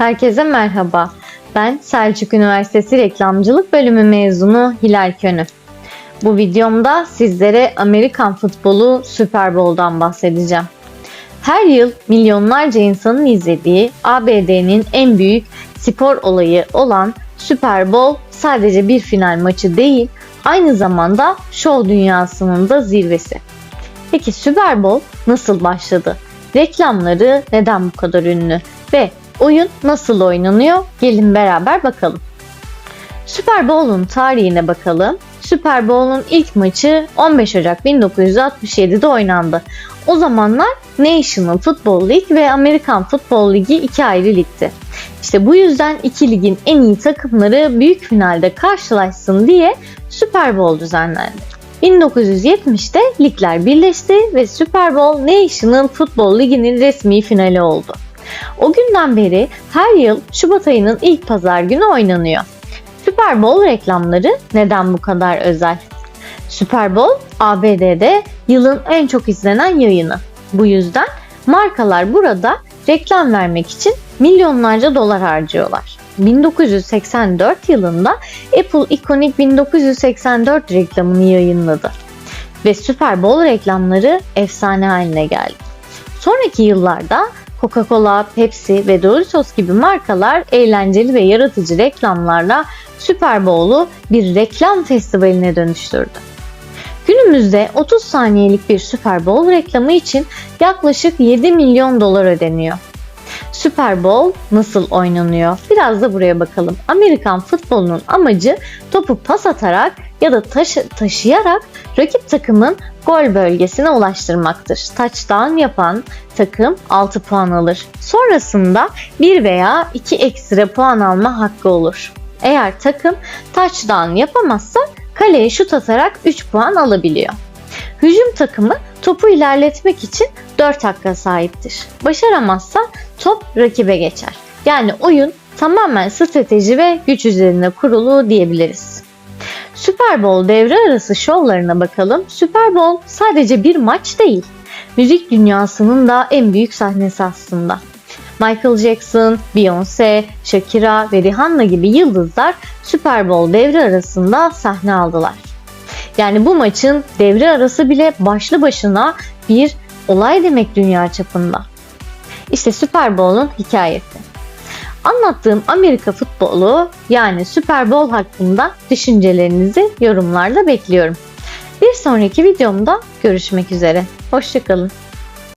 Herkese merhaba. Ben Selçuk Üniversitesi Reklamcılık Bölümü mezunu Hilal Könü. Bu videomda sizlere Amerikan futbolu Super Bowl'dan bahsedeceğim. Her yıl milyonlarca insanın izlediği ABD'nin en büyük spor olayı olan Super Bowl sadece bir final maçı değil, aynı zamanda şov dünyasının da zirvesi. Peki Super Bowl nasıl başladı? Reklamları neden bu kadar ünlü? Ve oyun nasıl oynanıyor? Gelin beraber bakalım. Super Bowl'un tarihine bakalım. Super Bowl'un ilk maçı 15 Ocak 1967'de oynandı. O zamanlar National Football League ve Amerikan Futbol Ligi iki ayrı ligdi. İşte bu yüzden iki ligin en iyi takımları büyük finalde karşılaşsın diye Super Bowl düzenlendi. 1970'te ligler birleşti ve Super Bowl National Football Ligi'nin resmi finali oldu. O günden beri her yıl Şubat ayının ilk pazar günü oynanıyor. Super Bowl reklamları neden bu kadar özel? Super Bowl ABD'de yılın en çok izlenen yayını. Bu yüzden markalar burada reklam vermek için milyonlarca dolar harcıyorlar. 1984 yılında Apple ikonik 1984 reklamını yayınladı ve Super Bowl reklamları efsane haline geldi. Sonraki yıllarda Coca-Cola, Pepsi ve Doritos gibi markalar eğlenceli ve yaratıcı reklamlarla Super Bowl'u bir reklam festivaline dönüştürdü. Günümüzde 30 saniyelik bir Super Bowl reklamı için yaklaşık 7 milyon dolar ödeniyor. Super Bowl nasıl oynanıyor? Biraz da buraya bakalım. Amerikan futbolunun amacı topu pas atarak ya da taşı, taşıyarak rakip takımın gol bölgesine ulaştırmaktır. Touchdown yapan takım 6 puan alır. Sonrasında 1 veya 2 ekstra puan alma hakkı olur. Eğer takım touchdown yapamazsa kaleye şut atarak 3 puan alabiliyor. Hücum takımı topu ilerletmek için 4 hakka sahiptir. Başaramazsa top rakibe geçer. Yani oyun tamamen strateji ve güç üzerine kurulu diyebiliriz. Super Bowl devre arası şovlarına bakalım. Super Bowl sadece bir maç değil. Müzik dünyasının da en büyük sahnesi aslında. Michael Jackson, Beyoncé, Shakira ve Rihanna gibi yıldızlar Super Bowl devre arasında sahne aldılar. Yani bu maçın devre arası bile başlı başına bir olay demek dünya çapında. İşte Super Bowl'un hikayesi. Anlattığım Amerika futbolu yani Super Bowl hakkında düşüncelerinizi yorumlarda bekliyorum. Bir sonraki videomda görüşmek üzere. Hoşçakalın.